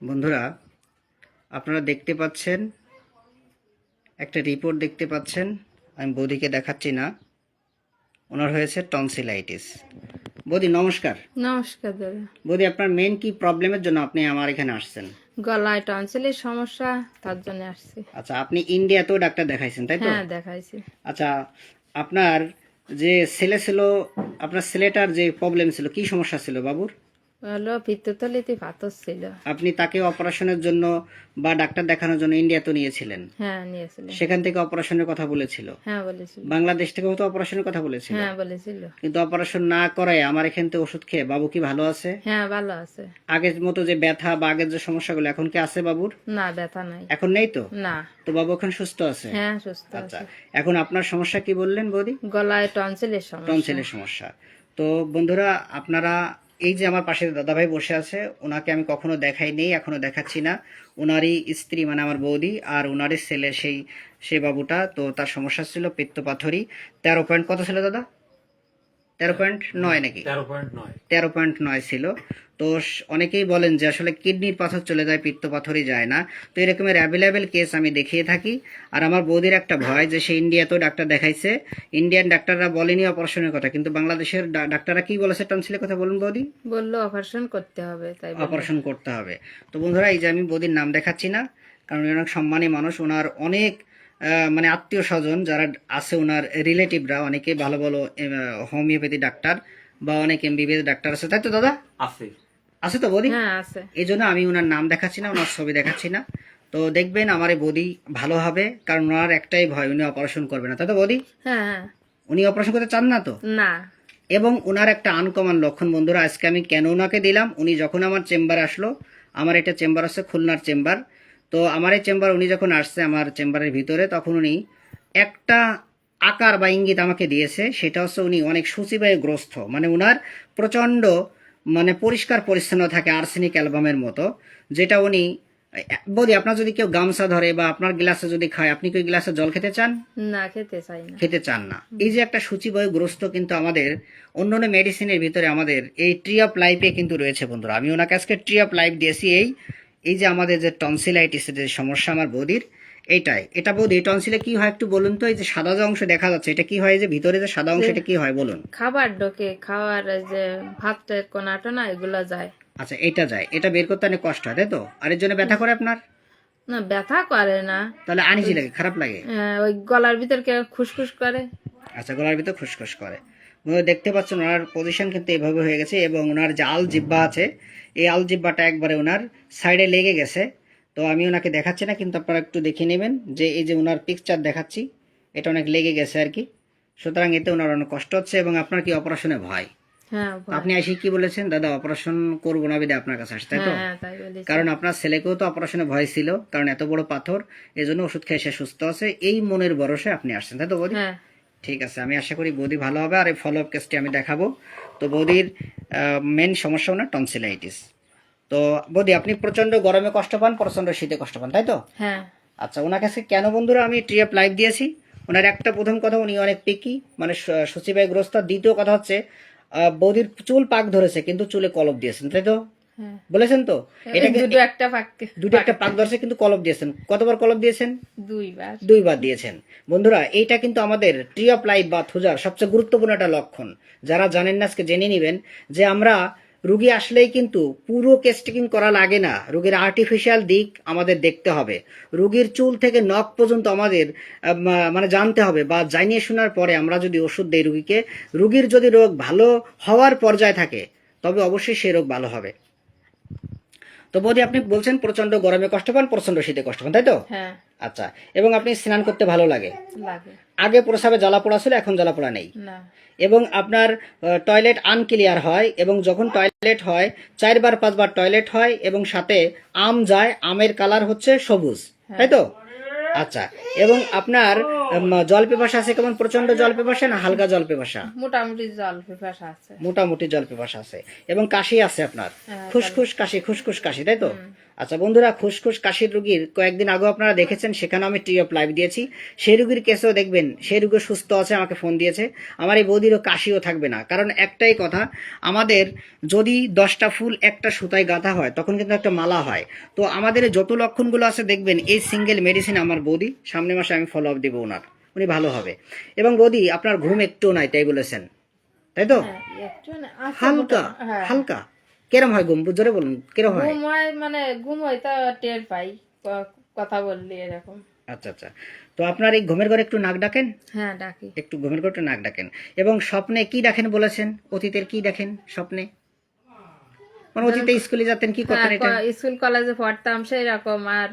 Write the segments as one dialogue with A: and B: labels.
A: বন্ধুরা আপনারা দেখতে পাচ্ছেন একটা রিপোর্ট দেখতে পাচ্ছেন আমি বৌদিকে দেখাচ্ছি না ওনার হয়েছে টনসিলাইটিস বৌদি নমস্কার।
B: নমস্কার দাদা।
A: বৌদি আপনার মেন কি প্রবলেমের জন্য আপনি আমার এখানে আসছেন?
B: গলায় টনসিলের সমস্যা তার জন্য আসছি।
A: আচ্ছা আপনি ইন্ডিয়াতেও ডাক্তার দেখাইছেন তাই তো?
B: হ্যাঁ দেখাইছি।
A: আচ্ছা আপনার যে ছেলে ছিল আপনার ছেলেটার যে প্রবলেম ছিল কি সমস্যা ছিল বাবুর?
B: হলো পিত্তথলিতে পাথর ছিল।
A: আপনি তাকে অপারেশনের জন্য বা ডাক্তার দেখানোর জন্য ইন্ডিয়াতে নিয়েছিলেন।
B: হ্যাঁ নিয়েছিল
A: সেখান থেকে অপারেশনের কথা বলেছিল।
B: হ্যাঁ বলেছিল।
A: বাংলাদেশ থেকেও তো অপারেশনের কথা বলেছিল।
B: হ্যাঁ বলেছিল।
A: কিন্তু অপারেশন না করায় আমার এখান থেকে ওষুধ খেয়ে বাবু কি ভালো আছে?
B: হ্যাঁ ভালো আছে।
A: আগের মতো যে ব্যথা বা আগের যে সমস্যাগুলো এখন কি আছে বাবুর?
B: না ব্যথা নাই।
A: এখন নেই তো?
B: না।
A: তো বাবু এখন সুস্থ আছে?
B: হ্যাঁ সুস্থ
A: আচ্ছা।
B: আছে।
A: এখন আপনার সমস্যা কি বললেন বৌদি?
B: গলায় টনসিলের সমস্যা।
A: টনসিলের সমস্যা। তো বন্ধুরা আপনারা এই যে আমার পাশে দাদাভাই বসে আছে, ওনাকে আমি কখনো দেখাই নেই, এখনও দেখাচ্ছি না। ওনারই স্ত্রী মানে আমার বৌদি, আর ওনারই ছেলে, সেই সেই বাবুটা। তো তার সমস্যা ছিল পিত্তপাথরি। তেরো পয়েন্ট কত ছিল দাদা? তেরো পয়েন্ট নয় নাকি?
C: তেরো পয়েন্ট নয়।
A: তেরো পয়েন্ট নয় ছিল। তো অনেকেই বলেন যে আসলে কিডনির পাথর চলে যায় পিত্ত পাথরই যায় না। তো এরকমের অ্যাভেলেবেল কেস আমি দেখিয়ে থাকি। আর আমার বৌদির একটা ভয় যে সে ইন্ডিয়াতেও ডাক্তার দেখাইছে। ইন্ডিয়ান ডাক্তাররা বলেনি অপারেশনের কথা কিন্তু বাংলাদেশের ডাক্তাররা কি বলেছে টনসিলের কথা বলুন বৌদি?
B: বলল অপারেশন করতে হবে তাই
A: অপারেশন করতে হবে। তো বন্ধুরা এই যে আমি বৌদির নাম দেখাচ্ছি না কারণ উনি অনেক সম্মানী মানুষ। ওনার অনেক মানে আত্মীয় স্বজন যারা আছে ওনার রিলেটিভরা অনেকে ভালো ভালো হোমিওপ্যাথি ডাক্তার বা অনেক এমবিবিএস ডাক্তার আছে। তাই তো দাদা?
C: আছে।
A: আছে তো বৌদি?
B: হ্যাঁ আছে।
A: এই জন্য আমি ওনার নাম দেখাচ্ছি না ওনার ছবি দেখাচ্ছি না। তো দেখবেন আমার এই বৌদি ভালো হবে কারণ ওনার একটাই ভয় উনি অপারেশন করবে না। তাই তো বৌদি?
B: হ্যাঁ হ্যাঁ।
A: উনি অপারেশন করতে চান না তো?
B: না।
A: এবং ওনার একটা আনকমন লক্ষণ বন্ধুরা আজকে আমি কেন ওনাকে দিলাম? উনি যখন আমার চেম্বার আসলো আমার এটা চেম্বার আছে খুলনার চেম্বার। তো আমার এই চেম্বার উনি যখন আসছে আমার চেম্বারের ভিতরে তখন উনি একটা আকার বা ইঙ্গিত আমাকে দিয়েছে। সেটা হচ্ছে উনি অনেক সূচিবায়ু গ্রস্ত মানে ওনার প্রচণ্ড মানে পরিষ্কার পরিচ্ছন্ন থাকে আর্সেনিক অ্যালবামের মতো যেটা উনি বৌদি আপনার যদি কেউ গামছা ধরে বা আপনার গ্লাসে যদি খায় আপনি কি গ্লাসে জল খেতে চান?
B: না খেতে চাই না।
A: খেতে চান না। এই যে একটা সূচিবায়ুগ্রস্ত কিন্তু আমাদের অন্যান্য মেডিসিনের ভিতরে আমাদের এই ট্রি অফ লাইফে কিন্তু রয়েছে বন্ধুরা। আমি ওনাকে আজকে ট্রি অফ লাইফ দিয়েছি এই এই যে আমাদের যে টনসিলাইটিসের যে সমস্যা আমার বৌদির এটাই। এটা বৌদি এই টনসিলে কি হয় একটু বলুন তো? এই যে সাদা যে অংশ দেখা যাচ্ছে এটা কি হয়? যে ভিতরে যে সাদা অংশ এটা কি হয় বলুন?
B: খাবার ঢোকে খাওয়ার এই যে ভাতের কোনা টোনা এগুলো যায়।
A: আচ্ছা এটা যায়। এটা বের করতে অনেক কষ্ট হয় তাই তো? আর এর জন্য ব্যথা করে আপনার?
B: না ব্যথা করে না।
A: তাহলে আনিজি লাগে খারাপ লাগে?
B: হ্যাঁ, ওই গলার ভিতর কে খুসখুস করে।
A: আচ্ছা গলার ভিতর খুসখুস করে। দেখতে পাচ্ছেন ওনার পজিশন কিন্তু এভাবে হয়ে গেছে এবং ওনার যে আল জিব্বা আছে এই আল জিব্বাটা একবারে ওনার সাইডে লেগে গেছে। তো আমি ওনাকে দেখাচ্ছি না কিন্তু আপনারা একটু দেখে নেবেন যে এই যে ওনার পিকচার দেখাচ্ছি এটা অনেক লেগে গেছে আর কি। সুতরাং এতে ওনার অনেক কষ্ট হচ্ছে এবং আপনার কি অপারেশনে ভয়?
B: হ্যাঁ
A: আপনি আসি কি বলেছেন দাদা অপারেশন করব না বিদে আপনার কাছে আসতে তো?
B: হ্যাঁ বলি
A: কারণ আপনার ছেলেকেও তো অপারেশনে ভয় ছিল কারণ এত বড় পাথর এই জন্য ওষুধ খেয়ে সে সুস্থ আছে এই মনের ভরসে আপনি আসছেন তাই তো
B: হ্যাঁ।
A: ঠিক আছে আমি আশা করি বৌদি ভালো হবে। আর এই ফলো আপ কেসটি আমি দেখাবো। তো বৌদির মেন সমস্যা ওনার টনসিলাইটিস তো বৌদি আপনি প্রচণ্ড গরমে কষ্ট পান প্রচণ্ড শীতে কষ্ট পান তাই তো?
B: হ্যাঁ।
A: আচ্ছা ওনার কাছে কেন বন্ধুরা আমি ট্রি অফ লাইফ দিয়েছি? ওনার একটা প্রথম কথা উনি অনেক পিকি মানে সচিবায় গ্রস্ত। দ্বিতীয় কথা হচ্ছে বৌদির চুল পাক ধরেছে কিন্তু চুলে কলপ দিয়েছেন তাই তো? বলেছেন তো? এটা
B: এই দুটো একটা পাক
A: দুটো একটা পাক ধরেছে কিন্তু কলপ দিয়েছেন। কতবার কলপ দিয়েছেন?
B: দুইবার।
A: দুইবার দিয়েছেন। বন্ধুরা এইটা কিন্তু আমাদের ট্রি অফ লাইফ বা থুজার সবচেয়ে গুরুত্বপূর্ণ একটা লক্ষণ। যারা জানেন না আজকে জেনে নেবেন যে আমরা রুগী আসলেই কিন্তু পুরো কেস্টিকিং করা লাগে না। রুগীর আর্টিফিশিয়াল দিক আমাদের দেখতে হবে। রুগীর চুল থেকে নখ পর্যন্ত আমাদের মানে জানতে হবে বা জানিয়ে শোনার পরে আমরা যদি ওষুধ দেই রুগীকে রুগীর যদি রোগ ভালো হওয়ার পর্যায়ে থাকে তবে অবশ্যই সেই রোগ ভালো হবে। তো বৌদি আপনি বলছেন প্রচণ্ড গরমে কষ্ট পান প্রচণ্ড শীতে কষ্ট পান তাই তো?
B: হ্যাঁ।
A: আচ্ছা এবং আপনি স্নান করতে ভালো লাগে।
B: লাগে।
A: আগে প্রসাবে জ্বালা পোড়া ছিল এখন জ্বালা পোড়া নেই এবং আপনার টয়লেট আনক্লিয়ার হয় এবং যখন টয়লেট হয় চারবার পাঁচবার টয়লেট হয় এবং সাথে আম যায় আমের কালার হচ্ছে সবুজ তাই তো? আচ্ছা এবং আপনার জল পেপাসা আছে কেমন? প্রচণ্ড জল পেপাসা না হালকা জল পেপাসা
B: মোটামুটি জল পেপাসা আছে।
A: মোটামুটি জল পেপাসা আছে। এবং কাশি আছে আপনার?
B: খুশখুশ
A: খুসখুস কাশি। খুশখুশ কাশি তাই তো? আচ্ছা বন্ধুরা খুসখুস কাশির রুগীর কয়েকদিন আগে আপনারা দেখেছেন সেখানে আমি ট্রি অফ লাইভ দিয়েছি। সেই রুগীর কেসেও দেখবেন সেই রুগী সুস্থ আছে আমাকে ফোন দিয়েছে। আমার এই বৌদিরও কাশিও থাকবে না। কারণ একটাই কথা আমাদের যদি দশটা ফুল একটা সুতায় গাঁথা হয় তখন কিন্তু একটা মালা হয়। তো আমাদের যত লক্ষণগুলো আছে দেখবেন এই সিঙ্গেল মেডিসিন আমার বৌদি সামনে মাসে আমি ফলো আপ দেবো ওনার। উনি ভালো হবে। এবং বৌদি আপনার ঘুম একটু নাই তাই বলেছেন। তাই তো?
B: হ্যাঁ,
A: হালকা
B: হ্যাঁ।
A: হালকা। কেরম হয় ঘুম? জোরে বলুন কেরম হয়?
B: ঘুম হয় মানে ঘুম হয় তা টের পাই কথা বললি এরকম।
A: আচ্ছা আচ্ছা। তো আপনার এই ঘুমের ঘরে একটু নাক ডাকেন?
B: হ্যাঁ ডাকি।
A: একটু ঘুমের ঘরে একটু নাক ডাকেন। এবং স্বপ্নে কি দেখেন বলেছেন? অতীতের কি দেখেন স্বপ্নে? মানে অতীতে স্কুলে যেতেন কি করতেন
B: হ্যাঁ,
A: এটা?
B: স্কুল কলেজে পড়তাম সেই রকম আর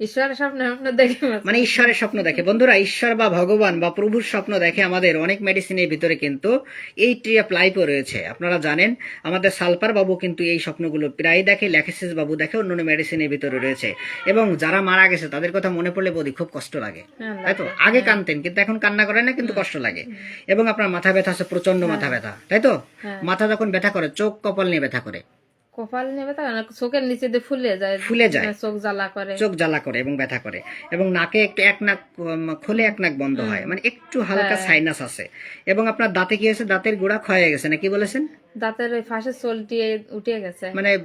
B: ঈশ্বরের স্বপ্ন দেখে
A: মানে ঈশ্বরের স্বপ্ন দেখে। বন্ধুরা ঈশ্বর বা ভগবান বা প্রভুর স্বপ্ন দেখে আমাদের অনেক মেডিসিনের ভিতরে কিন্তু এই ট্রি অফ লাইফও রয়েছে। আপনারা জানেন আমাদের সালপার বাবু কিন্তু এই স্বপ্নগুলো প্রায় দেখে ল্যাকেসিস বাবু দেখে অন্য মেডিসিনের ভিতরে রয়েছে। এবং যারা মারা গেছে তাদের কথা মনে পড়লে বলি খুব কষ্ট লাগে।
B: হ্যাঁ,
A: তাই তো? আগে কানতেন কিন্তু এখন কান্না করে না কিন্তু কষ্ট লাগে। এবং আপনার মাথা ব্যথা আছে প্রচণ্ড মাথা ব্যথা তাই তো?
B: হ্যাঁ।
A: মাথা যখন ব্যথা করে চোখ কপাল নিয়ে ব্যথা করে।
B: কপাল নেবে তা চোখের নিচে দিয়ে ফুলে যায়
A: ফুলে যায়।
B: চোখ জ্বালা করে।
A: চোখ জ্বালা করে এবং ব্যথা করে। এবং নাকে একটু এক নাক খুলে এক নাক বন্ধ হয়। মানে একটু হালকা
B: হ্যাঁ।
A: সাইনাস আছে। এবং আপনার দাঁতে কি হয়েছে? দাঁতের গোড়া ক্ষয়ে গেছে না কি বলেছেন?
B: দাঁতের ফাঁসে চলটি উঠে গেছে।
A: মানে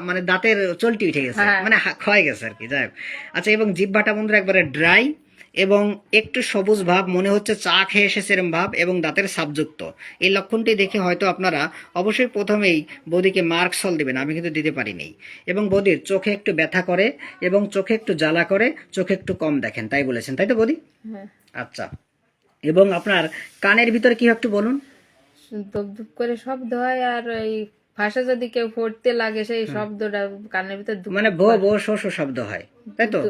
A: মানে দাঁতের চলটি উঠে গেছে।
B: হ্যাঁ।
A: মানে ক্ষয়ে গেছে আর কি যাই হোক। আচ্ছা এবং জিহ্বাটা বন্ধুরা একবারে ড্রাই এবং একটু সবুজ ভাব মনে হচ্ছে চা খেয়ে এসে সেরম ভাব এবং দাঁতের সাবযুক্ত এই লক্ষণটি দেখে হয়তো আপনারা অবশ্যই প্রথমেই বৌদিকে মার্ক সল দেবেন আমি কিন্তু দিতে পারিনি। এবং বৌদির চোখে একটু ব্যথা করে এবং চোখে একটু জ্বালা করে চোখে একটু কম দেখেন তাই বলেছেন তাই তো বৌদি?
B: হ্যাঁ।
A: আচ্ছা। এবং আপনার কানের ভিতরে কি একটু বলুন?
B: ধুপ ধুপ করে শব্দ হয় আর ওই ফাঁসে যদি কেউ পড়তে লাগে সেই শব্দটা কানের ভিতর
A: মানে ভো ভো শো শো শব্দ হয় তাই তো?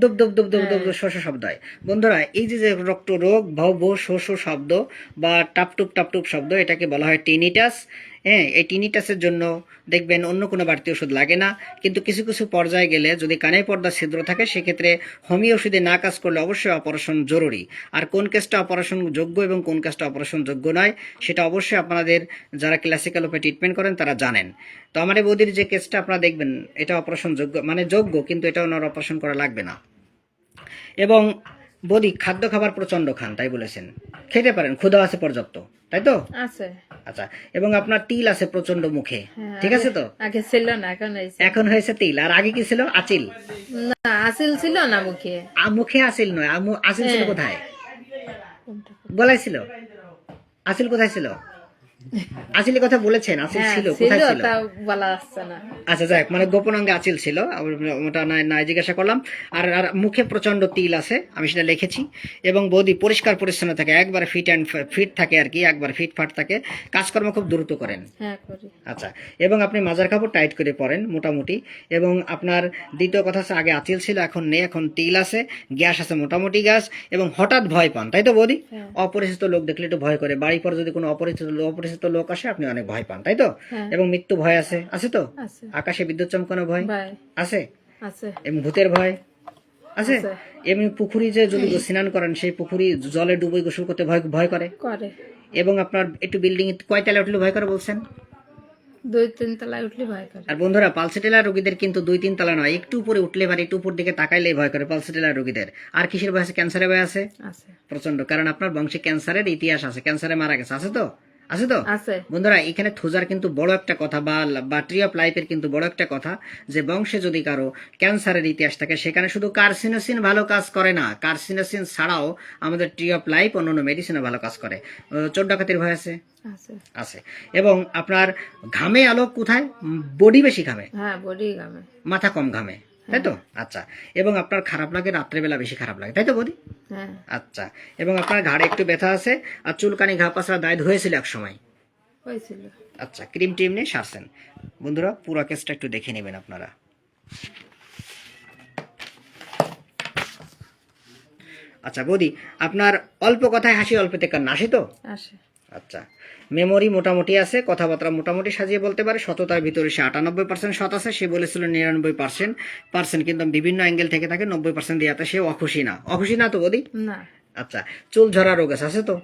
A: দুব দুব দুব দুব দুব দুব শো শো শব্দ হয়। বন্ধুরা এই যে যে রক্ত রোগ ভৌ ভৌ শো শো শব্দ বা টাপটুপ টাপটুপ শব্দ এটাকে বলা হয় টিনিটাস। হ্যাঁ এই টিনিটাসের জন্য দেখবেন অন্য কোনো বাড়তি ওষুধ লাগে না। কিন্তু কিছু কিছু পর্যায়ে গেলে যদি কানের পর্দা ছিদ্র থাকে, সেক্ষেত্রে হোমিও ওষুধে না কাজ করলে অবশ্যই অপারেশন জরুরি। আর কোন কেসটা অপারেশন যোগ্য এবং কোন কেসটা অপারেশন যোগ্য নয়, সেটা অবশ্যই আপনাদের যারা ক্লাসিক্যাল উপরে ট্রিটমেন্ট করেন, তারা জানেন। তো আমার এই বৌদির যে কেসটা আপনারা দেখবেন, এটা অপারেশন যোগ্য মানে যোগ্য, কিন্তু এটা ওনার অপারেশন করা লাগবে না। এবং বৌদি খাদ্য খাবার প্রচণ্ড খান তাই বলেছেন। খেতে পারেন ক্ষুধা আছে পর্যাপ্ত তাই তো?
B: আছে।
A: আচ্ছা এবং আপনার তিল আছে প্রচণ্ড মুখে
B: হ্যাঁ,
A: ঠিক আছে তো?
B: আগে ছিল না এখন হয়েছে।
A: এখন হয়েছে তিল আর আগে কি ছিল? আচিল।
B: না আচিল ছিল না মুখে।
A: মুখে আচিল নয় আসিল ছিল
B: হ্যাঁ।
A: কোথায়? বলাইছিল ছিল? আসিল কোথায় ছিল? আসিলের কথা বলেছেন আসিল
B: হ্যাঁ
A: ছিল কোথায় ছিল?
B: তা বলা না।
A: আচ্ছা যাক মানে গোপন অঙ্গে আচিল ছিল ওটা না না জিজ্ঞাসা করলাম। আর আর মুখে প্রচণ্ড তিল আছে আমি সেটা লিখেছি। এবং বৌদি পরিষ্কার পরিচ্ছন্ন থাকে একবার ফিট অ্যান্ড ফিট থাকে আর কি একবার ফিট ফাট থাকে। কাজকর্ম খুব দ্রুত করেন।
B: হ্যাঁ করি।
A: আচ্ছা এবং আপনি মাজার কাপড় টাইট করে পরেন মোটামুটি। এবং আপনার দ্বিতীয় কথা হচ্ছে আগে আচিল ছিল এখন নেই এখন তিল আছে গ্যাস আছে মোটামুটি গ্যাস। এবং হঠাৎ ভয় পান তাই তো বৌদি?
B: হ্যাঁ।
A: অপরিচিত লোক দেখলে একটু ভয় করে। বাড়ি পর যদি কোনো অপরিচিত অপরিচিত লোক আসে আপনি অনেক ভয় পান তাই তো?
B: হ্যাঁ।
A: এবং মৃত্যু ভয় আছে আছে তো? আকাশে বিদ্যুৎ চমকানো ভয়? আছে? এবং ভূতের ভয়? আছে। এমনি পুকুরি যে যদি স্নান করেন সেই পুকুরি জলে ডুবে গোসল করতে ভয় ভয় করে? এবং আপনার একটু বিল্ডিং কয় তলায় উঠলে ভয় করে বলছেন?
B: দুই তিন তলায় উঠলে ভয় করে।
A: আর বন্ধুরা পালসিটেলার রোগীদের কিন্তু দুই তিন তলা নয় একটু উপরে উঠলে পারে একটু উপর দিকে তাকাইলেই ভয় করে পালসিটেলার রোগীদের। আর কিসের ভয় আছে? ক্যান্সারের ভয় আছে?
B: আছে।
A: প্রচণ্ড কারণ আপনার বংশে ক্যান্সারের ইতিহাস আছে ক্যান্সারে মারা গেছে আছে তো? আছে তো?
B: আছে।
A: বন্ধুরা এখানে থুজার কিন্তু বড় একটা কথা বা বা ট্রি অফ লাইফের কিন্তু বড় একটা কথা যে বংশে যদি কারও ক্যান্সারের ইতিহাস থাকে সেখানে শুধু কার্সিনোসিন ভালো কাজ করে না কার্সিনোসিন ছাড়াও আমাদের ট্রি অফ লাইফ অন্যান্য মেডিসিনও ভালো কাজ করে। চোর ডাকাতির ভয় আছে?
B: আছে।
A: আছে। এবং আপনার ঘামে আলোক কোথায়? বডি বেশি ঘামে।
B: হ্যাঁ বডি ঘামে।
A: মাথা কম ঘামে। তাই তো? আচ্ছা। এবং আপনার খারাপ লাগে রাত্রেবেলা বেশি খারাপ লাগে তাই তো বৌদি?
B: হ্যাঁ।
A: আচ্ছা। এবং আপনার ঘাড়ে একটু ব্যথা আছে আর চুলকানি ঘা পাশা দায়দ হয়েছিল এক সময়?
B: হয়েছিল।
A: আচ্ছা ক্রিম টিম নিয়ে সারছেন। বন্ধুরা পুরো কেসটা একটু দেখে নেবেন আপনারা। আচ্ছা বৌদি আপনার অল্প কথায় হাসি অল্পতে কান্না আসে তো?
B: আসে।
A: আচ্ছা। মেমোরি মোটামুটি আছে, কথাবার্তা মোটামুটি সাজিয়ে বলতে পারে, সততার ভিতরে সে আটানব্বই পার্সেন্ট সৎ আছে, সে বলেছিল নিরানব্বই পার্সেন্ট পার্সেন্ট কিন্তু বিভিন্ন অ্যাঙ্গেল থেকে তাকে নব্বই পার্সেন্ট দেওয়াতে সে অখুশি না। অখুশি না তো বদি?
B: না।
A: আচ্ছা চুল ঝরা রোগ আছে আছে তো?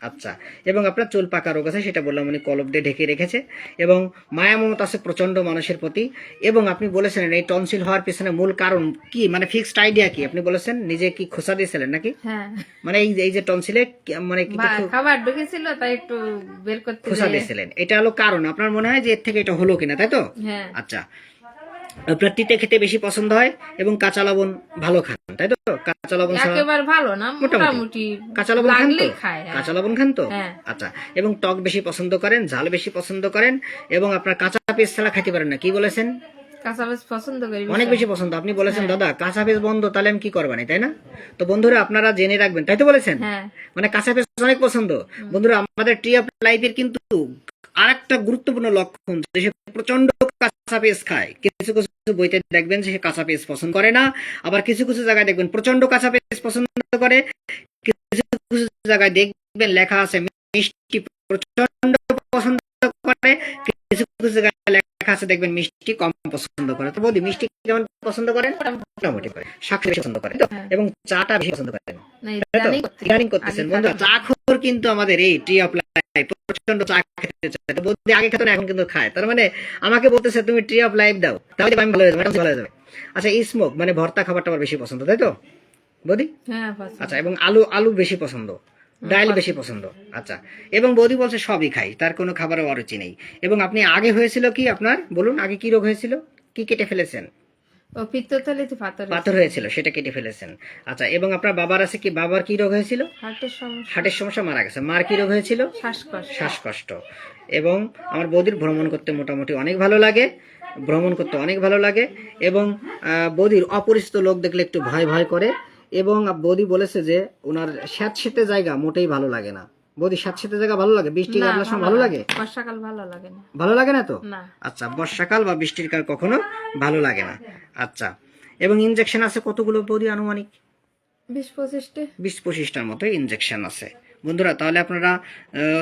A: আচ্ছা এবং আপনার চুল পাকা রোগ আছে সেটা বললাম উনি কলব দিয়ে ঢেকে রেখেছে এবং মায়া মমতা আছে প্রচণ্ড মানুষের প্রতি এবং আপনি বলেছিলেন এই টনসিল হওয়ার পিছনে মূল কারণ কি মানে ফিক্সড আইডিয়া কি? আপনি বলেছেন নিজে কি খোসা দিয়েছিলেন নাকি?
B: হ্যাঁ।
A: মানে এই এই যে টনসিলে মানে
B: খাবার ঢুকেছিল তাই একটু বের করতে
A: খোসা দিয়েছিলেন। এটা হলো কারণ আপনার মনে হয় যে এর থেকে এটা হলো কিনা তাই তো?
B: হ্যাঁ।
A: আচ্ছা তিতে খেতে বেশি পছন্দ হয় এবং কাঁচা লবণ ভালো খান তাই তো? কাঁচা লবণ
B: একেবারে ভালো না
A: মোটামুটি। কাঁচা লবণ খান তো?
B: হ্যাঁ।
A: কাঁচা লবণ খান তো?
B: হ্যাঁ।
A: আচ্ছা এবং টক বেশি পছন্দ করেন ঝাল বেশি পছন্দ করেন এবং আপনার কাঁচা পেঁয়াজ ছাড়া খেতে পারেন না কি বলেছেন?
B: কাঁচা মাছ পছন্দ করি
A: অনেক বেশি পছন্দ আপনি বলেছেন দাদা কাঁচা পেঁয়াজ বন্ধ তাহলে আমি কি করবানি তাই না? তো বন্ধুরা আপনারা জেনে রাখবেন তাই তো বলেছেন?
B: হ্যাঁ।
A: মানে কাঁচা পেঁয়াজ অনেক পছন্দ। বন্ধুরা আমাদের ট্রি অফ লাইফের কিন্তু আরেকটা গুরুত্বপূর্ণ লক্ষণ যে প্রচণ্ড কাঁচা পেঁয়াজ খায়। কিছু কিছু বইতে দেখবেন সে কাঁচা পেঁয়াজ পছন্দ করে না আবার কিছু কিছু জায়গায় দেখবেন প্রচণ্ড কাঁচা পেঁয়াজ পছন্দ করে কিছু কিছু জায়গায় দেখবেন লেখা আছে মিষ্টি প্রচণ্ড পছন্দ করে কিছু কিছু জায়গায় লেখা আছে দেখবেন মিষ্টি কম পছন্দ করে। তো বৌদি মিষ্টি কেমন পছন্দ করেন? মোটামুটি। করে। শাক পছন্দ করেন?
B: হ্যাঁ।
A: এবং চাটা বেশি পছন্দ করেন?
B: ইদানিং
A: করতেছেন। বন্ধু চা খোর কিন্তু আমাদের এই ট্রি অফ লাইফ প্রচণ্ড চা খেতে চায়। তো বৌদি আগে খেতো না এখন কিন্তু খায়। তার মানে আমাকে বলতেছে তুমি ট্রি অফ লাইফ দাও। তাহলে আমি ভালো হয়ে যাবে ভালো হয়ে যাবে। আচ্ছা স্মোক মানে ভর্তা খাবারটা আমার বেশি পছন্দ তাই তো? বৌদি?
B: হ্যাঁ
A: আচ্ছা এবং আলু আলু বেশি পছন্দ। ডাল বেশি পছন্দ। আচ্ছা এবং বৌদি বলছে সবই খাই তার কোনো খাবারের অরুচি নেই। এবং আপনি আগে হয়েছিল কি আপনার? বলুন আগে কি রোগ হয়েছিল? কি কেটে ফেলেছেন?
B: পিত্তথলিতে পাথর
A: পাথর হয়েছিল সেটা কেটে ফেলেছেন। আচ্ছা এবং আপনার বাবার আছে কি? বাবার কি রোগ হয়েছিল?
B: হার্টের সমস্যা।
A: হার্টের সমস্যা মারা গেছে। মার কি রোগ হয়েছিল?
B: শ্বাসকষ্ট।
A: শ্বাসকষ্ট। এবং আমার বৌদির ভ্রমণ করতে মোটামুটি অনেক ভালো লাগে ভ্রমণ করতে অনেক ভালো লাগে এবং বৌদির অপরিচিত লোক দেখলে একটু ভয় ভয় করে এবং বৌদি বলেছে যে ওনার স্যাঁতসেঁতে জায়গা মোটেই ভালো লাগে না। বৌদি স্যাঁতসেঁতে জায়গা ভালো লাগে? বৃষ্টি গাবলার সময় ভালো লাগে।
B: বর্ষাকাল ভালো লাগে না।
A: ভালো লাগে না তো? আচ্ছা বর্ষাকাল বা বৃষ্টির কাল কখনো ভালো লাগে না। আচ্ছা এবং ইনজেকশন আছে কতগুলো বৌদি আনুমানিক?
B: বিশ পঁচিশটি।
A: বিশ পঁচিশটার মতো ইনজেকশন আছে। বন্ধুরা তাহলে আপনারা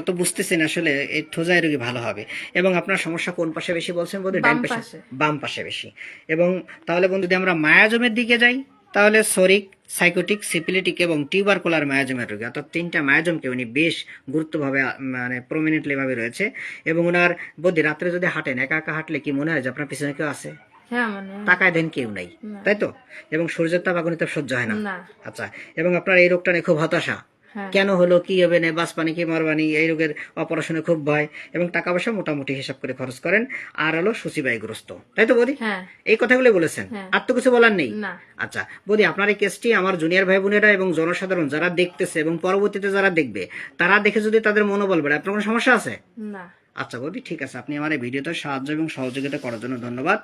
A: তো বুঝতেছেন আসলে এই থোজাই রোগী ভালো হবে। এবং আপনার সমস্যা কোন পাশে বেশি বলছেন বন্ধু ডান
B: বাম
A: পাশে। বাম পাশে বেশি। এবং তাহলে বন্ধু যদি আমরা মায়াজমের দিকে যাই। তাহলে সরিক সাইকোটিক সিপিলিটিক এবং টিউবারকুলার মায়াজমের রোগী। অর্থাৎ তিনটা মায়াজমকে উনি বেশ গুরুত্বভাবে মানে প্রমিনেন্টলি ভাবে রয়েছে। এবং ওনার বদি রাত্রে যদি হাঁটেন একা একা হাঁটলে কি মনে হয় যে আপনার পিছনে কেউ আছে?
B: হ্যাঁ
A: তাকায় দেন কেউ নাই। তাই তো? এবং সূর্যের তাপ আগুনে তো সহ্য হয় না। আচ্ছা এবং আপনার এই রোগটা নিয়ে খুব হতাশা। কেন হলো কি হবে না বাস পানি কি মারবানি এই রোগের অপারেশনে খুব ভয় এবং টাকা পয়সা মোটামুটি হিসাব করে খরচ করেন আর হলো সুচিবাইগ্রস্ত তাই তো বৌদি?
B: হ্যাঁ।
A: এই কথাগুলো বলেছেন।
B: হ্যাঁ।
A: আর তো কিছু বলার নেই? আচ্ছা বৌদি আপনার এই কেসটি আমার জুনিয়র ভাই বোনেরা এবং জনসাধারণ যারা দেখতেছে এবং পরবর্তীতে যারা দেখবে তারা দেখে যদি তাদের মনোবল বাড়ে আপনার কোনো সমস্যা আছে? আচ্ছা বৌদি ঠিক আছে আপনি আমার এই ভিডিওতে সাহায্য এবং সহযোগিতা করার জন্য ধন্যবাদ।